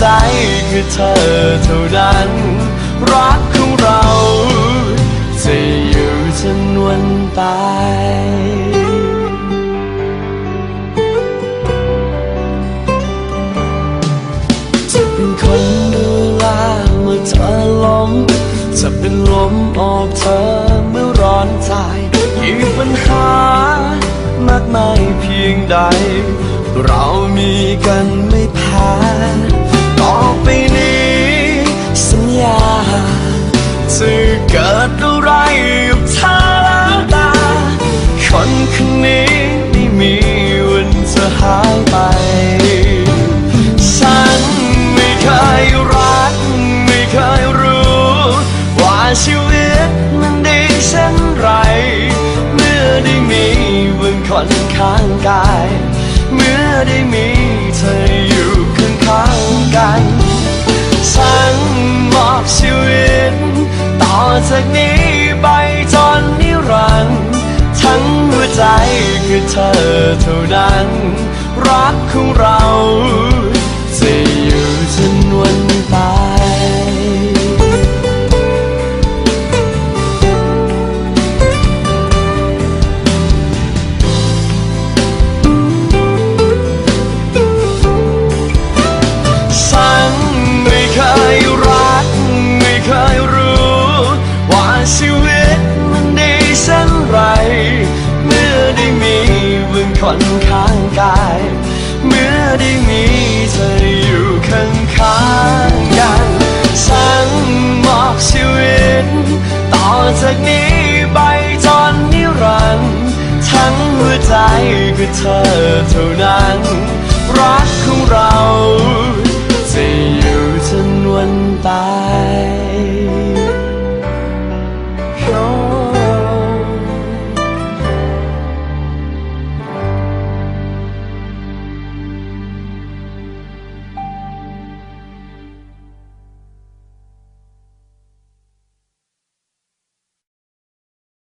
ใจคือเธอเท่านั้น รักของเราจะอยู่จนวันตายจะเป็นคนดูแลเมื่อเธอล้มจะเป็นลมโอบเธอเมื่อร้อนใจยิ่งปัญหามากมายเพียงใด เรามีกันไม่แพ้ต่อไป นี้ สัญญาจะเกิดอะไรกับเธอแล้วตา คนคนนี้ไม่มีวันจะหายไป ฉันไม่เคยรัก ไม่เคยรู้ ว่าชี จากนี้ไปจนนิรันดร์ทั้งหัวใจคือเธอเท่านั้น วใจคือเธอเท่านั้น รักของเรา